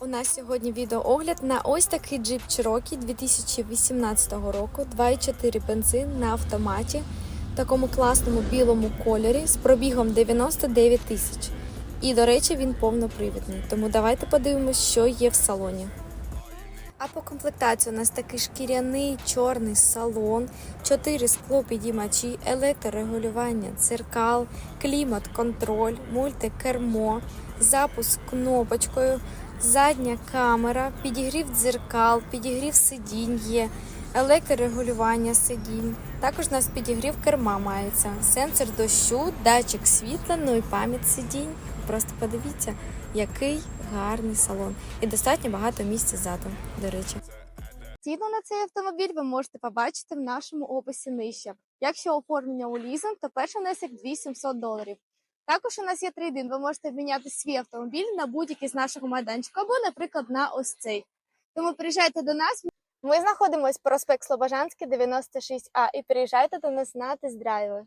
У нас сьогодні відеоогляд на ось такий джип Cherokee 2018 року, 2,4 бензин на автоматі, в такому класному білому кольорі з пробігом 99 тисяч. І, до речі, він повнопривідний. Тому давайте подивимось, що є в салоні. А по комплектації у нас такий шкіряний чорний салон, 4 склопідіймачі, електрорегулювання дзеркал, клімат-контроль, мультикермо, запуск кнопочкою, задня камера, підігрів дзеркал, підігрів сидінь є, електрорегулювання сидінь. Також у нас підігрів керма мається, сенсор дощу, датчик світла, ну і пам'ять сидінь. Просто подивіться, який гарний салон. І достатньо багато місця ззаду, до речі. Ціну на цей автомобіль ви можете побачити в нашому описі нижче. Якщо оформлення у лізинг, то перший внесок 2700 доларів. Також у нас є трейдин. Ви можете обміняти свій автомобіль на будь-який з нашого майданчика або, наприклад, на ось цей. Тому приїжджайте до нас. Ми знаходимося проспект Слобожанський, 96А, і приїжджайте до нас на тест-драйви.